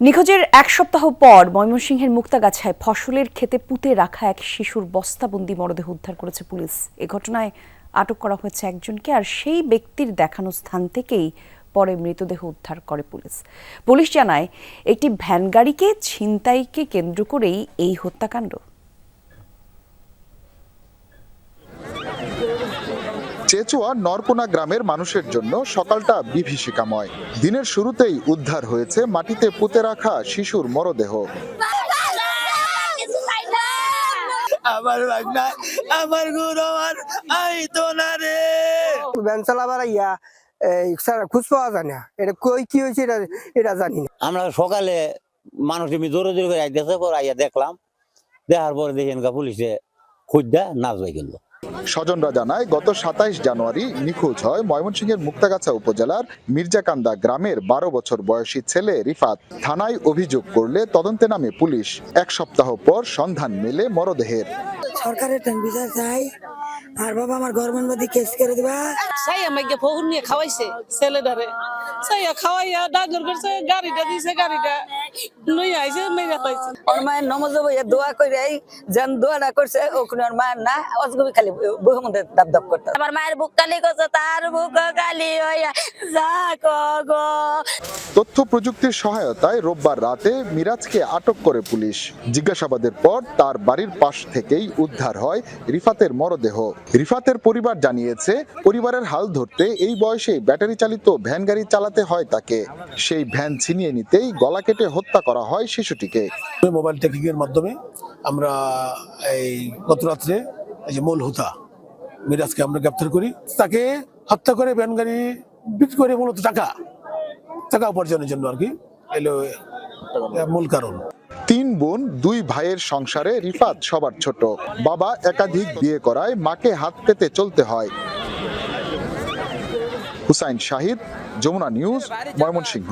নিখোঁজের এক সপ্তাহ পর ময়মনসিংহের মুক্তাগাছায় ফসলের ক্ষেতে পুঁতে রাখা এক শিশুর বস্তাবন্দি মরদেহ উদ্ধার করেছে পুলিশ। এ ঘটনায় আটক করা হয়েছে একজনকে আর সেই ব্যক্তির দেখানো স্থান থেকেই পরে মৃতদেহ উদ্ধার করে পুলিশ। পুলিশ জানায়, একটি ভ্যান গাড়িকে ছিনতাইকে কেন্দ্র করেই এই হত্যাকাণ্ড। চেচুয়া নরকোনা গ্রামের মানুষের জন্য সকালটা বিভীষিকাময়। দিনের শুরুতেই উদ্ধার হয়েছে মাটিতে পুঁতে রাখা শিশুর মরদেহ। আমার বাগনা আমার গুরু আমার আই তো না রে। ভ্যান চালাবার ইয়া এই স্যার খুঁজ পাওয়া যায় না। এটা কই কি হয়েছে এটা এটা জানি না। আমরা সকালে মানুষ এমনি জোরে জোরে করে আইতেছে পর আইয়া দেখলাম। দেখার পরে দেখি এনকা পুলিশে খুঁজা নাচ হয়ে গেল স্বজনরা জানায়, গত সাতাইশ জানুয়ারি নিখোঁজ হয় ময়মনসিংহের মুক্তাগাছা উপজেলার মির্জাকান্দা গ্রামের বারো বছর বয়সী ছেলে রিফাত। থানায় অভিযোগ করলে তদন্তে নামে পুলিশ। এক সপ্তাহ পর সন্ধান মেলে মরদেহের। সরকারের চাই আর বাবা আমার গভর্নমেন্ট কেস করে দিবা। সাই আমাকে ফোন নিয়ে খাওয়াইছে ছেলেটারে। সাইয়া খাওয়াইয়া ডাঙ্গর করছে গাড়িটা দিছে গাড়িটা লই আইছে মেরে পাইছে। ওর মায়ের নমজ বইয়া দোয়া করে যেন দোয়াটা করছে ওখানে ওর মায়ের না অজগবি খালি বুকের মধ্যে দাব দাব করতে। আমার মায়ের বুক কালি করছে তার বুক কালি হইয়া যা গো তথ্য প্রযুক্তির সহায়তায় রোববার রাতে মিরাজকে আটক করে পুলিশ। জিজ্ঞাসাবাদের পর তার বাড়ির পাশ থেকেই উদ্ধার হয় রিফাতের মরদেহ। রিফাতের পরিবার জানিয়েছে, পরিবারের হাল ধরতে এই বয়সে ব্যাটারি চালিত ভ্যান গাড়ি চালাতে হয় তাকে। সেই ভ্যান ছিনিয়ে নিতেই গলা কেটে হত্যা করা হয় শিশুটিকে। মোবাইল টেকিং এর মাধ্যমে আমরা এই গত রাত্রে এই যে মূল হুতা মিরাজকে আমরা গ্রেপ্তার করি। তাকে হত্যা করে ভ্যান গাড়ি বিক্রি করে মূলত টাকা। টাকা উপার্জনের জন্য আর কি। এলো মূল কারণ। তিন বোন, দুই ভাইয়ের সংসারে রিফাত সবার ছোট। বাবা একাধিক বিয়ে করায় মাকে হাত পেতে চলতে হয়। হুসাইন শাহিদ, যমুনা নিউজ, ময়মনসিংহ।